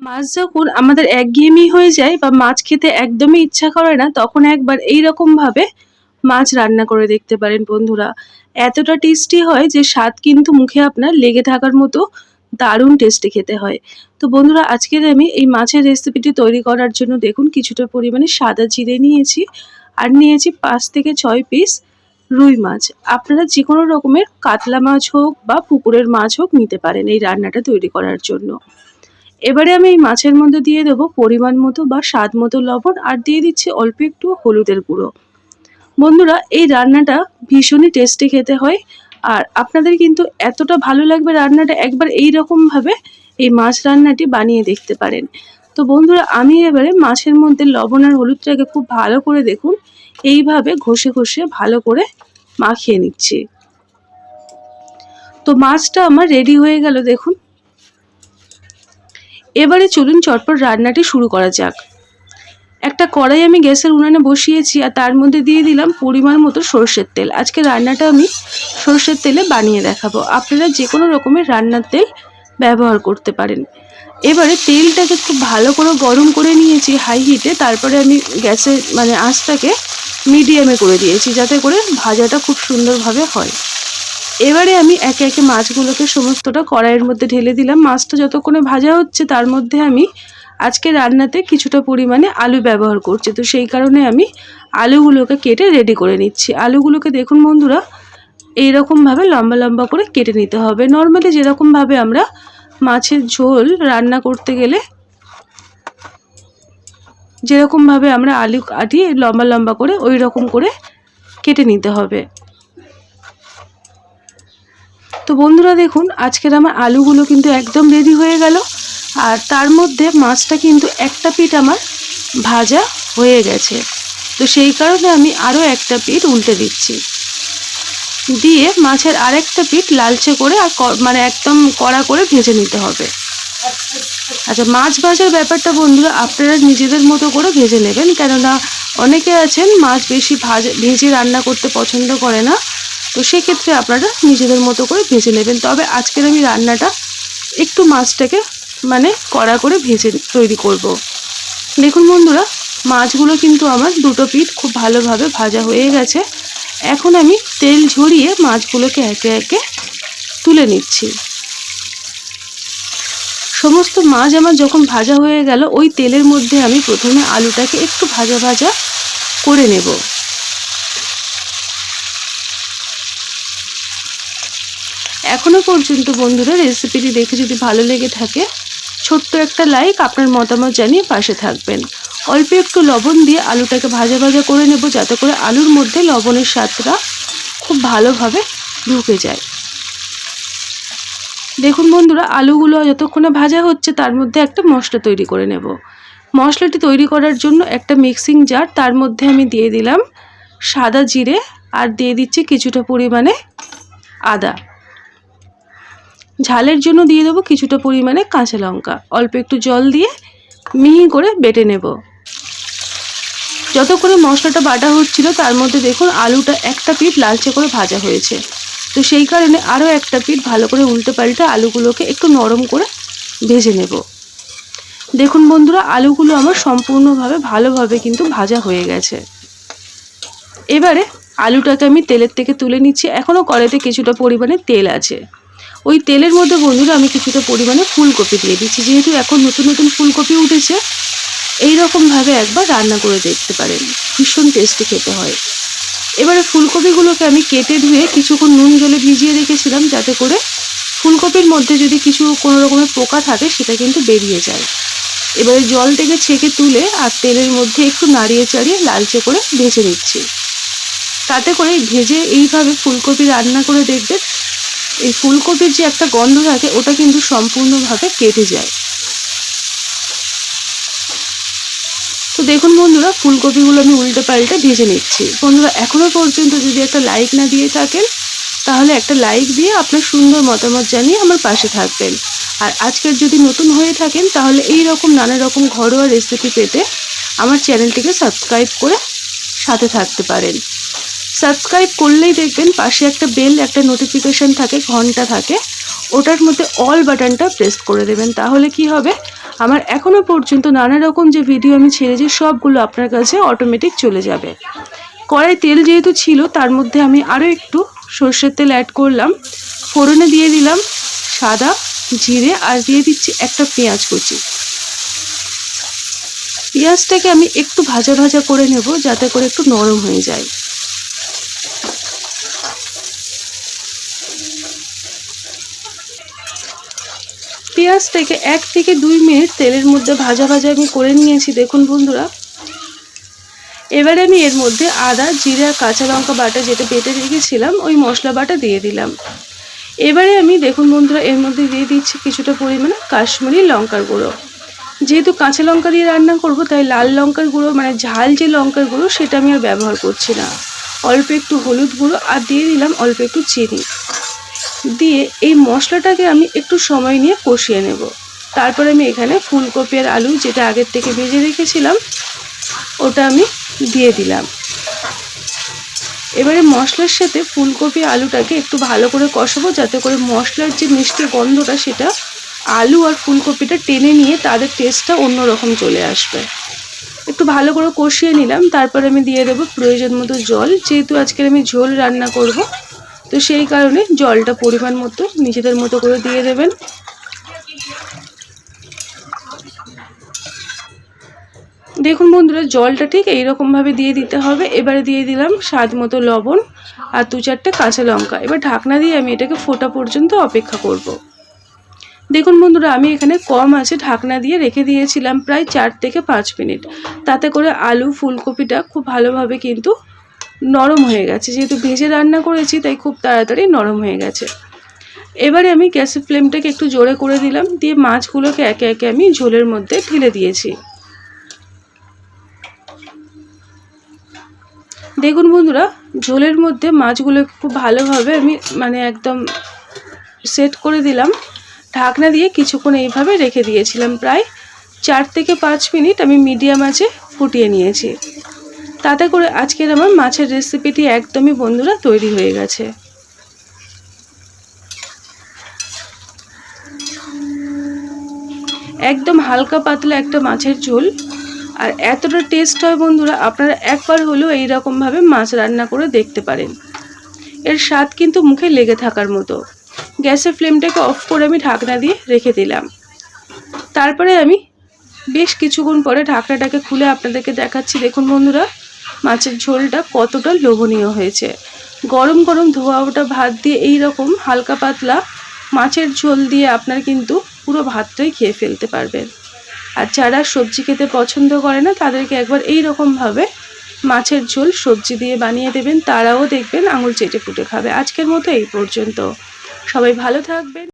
মাছ যখন আমাদের একঘেয়েমি হয়ে যায় বা মাছ খেতে একদমই ইচ্ছা করে না, তখন একবার এই ভাবে মাছ রান্না করে দেখতে পারেন বন্ধুরা। এতটা টেস্টি হয় যে স্বাদ কিন্তু মুখে আপনার লেগে থাকার মতো দারুণ টেস্টি খেতে হয়। তো বন্ধুরা, আজকের আমি এই মাছের রেসিপিটি তৈরি করার জন্য দেখুন কিছুটা পরিমাণে সাদা জিরে নিয়েছি আর নিয়েছি পাঁচ থেকে ছয় পিস রুই মাছ। আপনারা যে কোনো রকমের কাতলা মাছ হোক বা পুকুরের মাছ হোক নিতে পারেন এই রান্নাটা তৈরি করার জন্য। এবারে আমি এই মাছের মধ্যে দিয়ে দেবো পরিমাণ মতো বা স্বাদ মতো লবণ, আর দিয়ে দিচ্ছি অল্প একটু হলুদের গুঁড়ো। বন্ধুরা, এই রান্নাটা ভীষণই টেস্টি খেতে হয়, আর আপনাদের কিন্তু এতটা ভালো লাগবে রান্নাটা একবার এই রকমভাবে এই মাছ রান্নাটি বানিয়ে দেখতে পারেন। তো বন্ধুরা, আমি এবারে মাছের মধ্যে লবণ আর হলুদটাকে খুব ভালো করে দেখুন, এইভাবে ঘষে ঘষে ভালো করে মাখিয়ে নিচ্ছি। তো মাছটা আমার রেডি হয়ে গেল দেখুন। এবারে চলুন চটপট রান্নাটি শুরু করা যাক। একটা কড়াই আমি গ্যাসের উনানে বসিয়েছি আর তার মধ্যে দিয়ে দিলাম পরিমাণ মতো সর্ষের তেল। আজকে রান্নাটা আমি সর্ষের তেলে বানিয়ে দেখাবো। আপনারা যে কোনো রকমের রান্নার তেল ব্যবহার করতে পারেন। এবারে তেলটাকে খুব ভালো করে গরম করে নিয়েছি হাই হিটে। তারপরে আমি গ্যাসের মানে আঁচটাকে মিডিয়ামে করে দিয়েছি যাতে করে ভাজাটা খুব সুন্দরভাবে হয়। এবারে আমি একে একে মাছগুলোকে সমস্তটা কড়াইয়ের মধ্যে ঢেলে দিলাম। মাছটা যতক্ষণে ভাজা হচ্ছে, তার মধ্যে আমি আজকে রান্নাতে কিছুটা পরিমাণে আলু ব্যবহার করছি। তো সেই কারণে আমি আলুগুলোকে কেটে রেডি করে নিচ্ছি। আলুগুলোকে দেখুন বন্ধুরা, এইরকমভাবে লম্বা লম্বা করে কেটে নিতে হবে। নর্মালি যেরকমভাবে আমরা মাছের ঝোল রান্না করতে গেলে, যেরকমভাবে আমরা আলু কাটি লম্বা লম্বা করে ওই রকম করে কেটে নিতে হবে। তো বন্ধুরা দেখুন, আজকের আমার আলুগুলো কিন্তু একদম রেডি হয়ে গেল। আর তার মধ্যে মাছটা কিন্তু একটা পিঠ আমার ভাজা হয়ে গেছে। তো সেই কারণে আমি আরও একটা পিঠ উল্টে দিচ্ছি। দিয়ে মাছের আরেকটা পিঠ লালচে করে আর মানে একদম কড়া করে ভেজে নিতে হবে। আচ্ছা মাছ ভাজার ব্যাপারটা বন্ধুরা আপনারা নিজেদের মতো করে ভেজে নেবেন। কেননা অনেকে আছেন মাছ বেশি ভাজে ভেজে রান্না করতে পছন্দ করে না। তো সেক্ষেত্রে আপনারা নিজেদের মতো করে ভেজে নেবেন। তবে আজকের আমি রান্নাটা একটু মাছটাকে মানে কড়া করে ভেজে তৈরি করব। দেখুন বন্ধুরা, মাছগুলো কিন্তু আমার দুটো পিঠ খুব ভালোভাবে ভাজা হয়ে গেছে। এখন আমি তেল ঝরিয়ে মাছগুলোকে একে একে তুলে নিচ্ছি। সমস্ত মাছ আমার যখন ভাজা হয়ে গেল, ওই তেলের মধ্যে আমি প্রথমে আলুটাকে একটু ভাজা ভাজা করে নেব। এখনও পর্যন্ত বন্ধুরা রেসিপিটি দেখে যদি ভালো লেগে থাকে, ছোট্ট একটা লাইক আপনার মতামত জানিয়ে পাশে থাকবেন। অল্প একটু লবণ দিয়ে আলুটাকে ভাজা ভাজা করে নেব যাতে করে আলুর মধ্যে লবণের স্বাদটা খুব ভালোভাবে ঢুকে যায়। দেখুন বন্ধুরা, আলুগুলো যতক্ষণে ভাজা হচ্ছে তার মধ্যে একটা মশলা তৈরি করে নেব। মশলাটি তৈরি করার জন্য একটা মিক্সিং জার, তার মধ্যে আমি দিয়ে দিলাম সাদা জিরে আর দিয়ে দিচ্ছি কিছুটা পরিমাণে আদা। ঝালের জন্য দিয়ে দেবো কিছুটা পরিমাণে কাঁচা লঙ্কা। অল্প একটু জল দিয়ে মিহি করে বেটে নেব। যত করে মশলাটা বাটা হচ্ছিল, তার মধ্যে দেখুন আলুটা একটা পিঠ লালচে করে ভাজা হয়েছে। তো সেই কারণে আরও একটা পিঠ ভালো করে উল্টে পাল্টে আলুগুলোকে একটু নরম করে ভেজে নেব। দেখুন বন্ধুরা, আলুগুলো আমার সম্পূর্ণভাবে, ভালোভাবে কিন্তু ভাজা হয়ে গেছে। এবারে আলুটাকে আমি তেলের থেকে তুলে নিচ্ছি। এখনও কড়াইতে কিছুটা পরিমাণে তেল আছে। ওই তেলের মধ্যে বন্ধুরা আমি কিছুটা পরিমাণে ফুলকপি দিয়ে দিচ্ছি। যেহেতু এখন নতুন নতুন ফুলকপি উঠেছে এই রকমভাবে একবার রান্না করে দেখতে পারেন। ভীষণ টেস্টি খেতে হয়। এবারে ফুলকপিগুলোকে আমি কেটে ধুয়ে কিছুক্ষণ নুন জলে ভিজিয়ে রেখেছিলাম যাতে করে ফুলকপির মধ্যে যদি কিছু কোনো রকমের পোকা থাকে, সেটা কিন্তু বেরিয়ে যায়। এবারে জল থেকে ছেঁকে তুলে আর তেলের মধ্যে একটু নাড়িয়ে চাড়িয়ে লালচে করে ভেজে নিচ্ছি। তাতে করে ভেজে এইভাবে ফুলকপি রান্না করে দেখবেন এই ফুলকপির যে একটা গন্ধ থাকে, ওটা কিন্তু সম্পূর্ণভাবে কেটে যায়। তো দেখুন বন্ধুরা, ফুলকপিগুলো আমি উল্টে পাল্টে ভেজে নিচ্ছি। বন্ধুরা এখনও পর্যন্ত যদি একটা লাইক না দিয়ে থাকেন, তাহলে একটা লাইক দিয়ে আপনার সুন্দর মতামত জানিয়ে আমার পাশে থাকবেন। আর আজকের যদি নতুন হয়ে থাকেন, তাহলে এই রকম নানা রকম ঘরোয়া রেসিপি পেতে আমার চ্যানেলটিকে সাবস্ক্রাইব করে সাথে থাকতে পারেন। সাবস্ক্রাইব করলেই দেখবেন পাশে একটা বেল, একটা নোটিফিকেশান থাকে, ঘণ্টা থাকে। ওটার মধ্যে অল বাটনটা প্রেস করে দেবেন। তাহলে কি হবে? আমার এখনও পর্যন্ত নানা রকম যে ভিডিও আমি ছেড়েছি সবগুলো আপনার কাছে অটোমেটিক চলে যাবে। কড়াই তেল যেহেতু ছিল, তার মধ্যে আমি আরও একটু সর্ষের তেল অ্যাড করলাম। ফোড়নে দিয়ে দিলাম সাদা জিরে আর দিয়ে দিচ্ছি একটা পেঁয়াজ কুচি। পেঁয়াজটাকে আমি একটু ভাজা ভাজা করে নেব, যাতে করে একটু নরম হয়ে যায়। পেঁয়াজটাকে এক থেকে দুই মিনিট তেলের মধ্যে ভাজা ভাজা আমি করে নিয়েছি। দেখুন বন্ধুরা। এবারে আমি এর মধ্যে আদা, জিরা, কাঁচা লঙ্কা বাটা যেটা বেটে রেখেছিলাম, ওই মশলা বাটা দিয়ে দিলাম। এবারে আমি দেখুন বন্ধুরা, এর মধ্যে দিয়ে দিচ্ছি কিছুটা পরিমাণে কাশ্মীরি লঙ্কার গুঁড়ো। যেহেতু কাঁচা লঙ্কা দিয়ে রান্না করব, তাই লাল লঙ্কার গুঁড়ো মানে ঝাল যে লঙ্কার গুঁড়ো, সেটা আমি আর ব্যবহার করছি না। অল্প একটু হলুদ গুঁড়ো, আর দিয়ে দিলাম অল্প একটু চিনি। দিয়ে এই মশলাটাকে আমি একটু সময় নিয়ে কষিয়ে নেব। তারপরে আমি এখানে ফুলকপি আর আলু যেটা আগের থেকে ভেজে রেখেছিলাম, ওটা আমি দিয়ে দিলাম। এবারে মশলার সাথে ফুলকপি আলুটাকে একটু ভালো করে কষাবো, যাতে করে মশলার যে মিষ্টি গন্ধটা সেটা আলু আর ফুলকপিটা টেনে নিয়ে তাদের টেস্টটা অন্যরকম চলে আসবে। একটু ভালো করে কষিয়ে নিলাম, তারপরে আমি দিয়ে দেবো প্রয়োজন মতো জল। যেহেতু আজকের আমি ঝোল রান্না করব তো সেই কারণে জলটা পরিমাণ মতো নিজেদের মতো করে দিয়ে দেবেন। দেখুন বন্ধুরা, জলটা ঠিক এইরকমভাবে দিয়ে দিতে হবে। এবারে দিয়ে দিলাম স্বাদ মতো লবণ আর দু চারটে কাঁচা লঙ্কা। এবার ঢাকনা দিয়ে আমি এটাকে ফোটা পর্যন্ত অপেক্ষা করব। দেখুন বন্ধুরা, আমি এখানে কম আছে ঢাকনা দিয়ে রেখে দিয়েছিলাম প্রায় চার থেকে পাঁচ মিনিট। তাতে করে আলু, ফুলকপিটা খুব ভালোভাবে কিন্তু নরম হয়ে গেছে। যেহেতু ভেজে রান্না করেছি, তাই খুব তাড়াতাড়ি নরম হয়ে গেছে। এবারে আমি গ্যাসের ফ্লেমটাকে একটু জোরে করে দিলাম, দিয়ে মাছগুলোকে একে একে আমি ঝোলের মধ্যে ঢেলে দিয়েছি। দেখুন বন্ধুরা, ঝোলের মধ্যে মাছগুলো খুব ভালোভাবে আমি মানে একদম সেট করে দিলাম। ঢাকনা দিয়ে কিছুক্ষণ এইভাবে রেখে দিয়েছিলাম। প্রায় চার থেকে পাঁচ মিনিট আমি মিডিয়াম আঁচে ফুটিয়ে নিয়েছি। তাতে করে আজকের আমার মাছের রেসিপিটি একদমই বন্ধুরা তৈরি হয়ে গেছে। একদম হালকা পাতলা একটা মাছের ঝোল। আর এতটা টেস্ট হয় বন্ধুরা, আপনারা একবার হলেও এইরকমভাবে মাছ রান্না করে দেখতে পারেন। এর স্বাদ কিন্তু মুখে লেগে থাকার মতো। গ্যাসের ফ্লেমটাকে অফ করে আমি ঢাকনা দিয়ে রেখে দিলাম। তারপরে আমি বেশ কিছুক্ষণ পরে ঢাকনাটাকে খুলে আপনাদেরকে দেখাচ্ছি। দেখুন বন্ধুরা মাছের ঝোলটা কতটা লোভনীয় হয়েছে। গরম গরম ধোয়া ওটা ভাত দিয়ে এই রকম হালকা পাতলা মাছের ঝোল দিয়ে আপনার কিন্তু পুরো ভাতটাই খেয়ে ফেলতে পারবেন। আর যারা সবজি খেতে পছন্দ করে না, তাদেরকে একবার এই রকমভাবে মাছের ঝোল সবজি দিয়ে বানিয়ে দেবেন, তারাও দেখবেন আঙুল চেটে ফুটে খাবে। আজকের মতো এই পর্যন্ত। সবাই ভালো থাকবেন।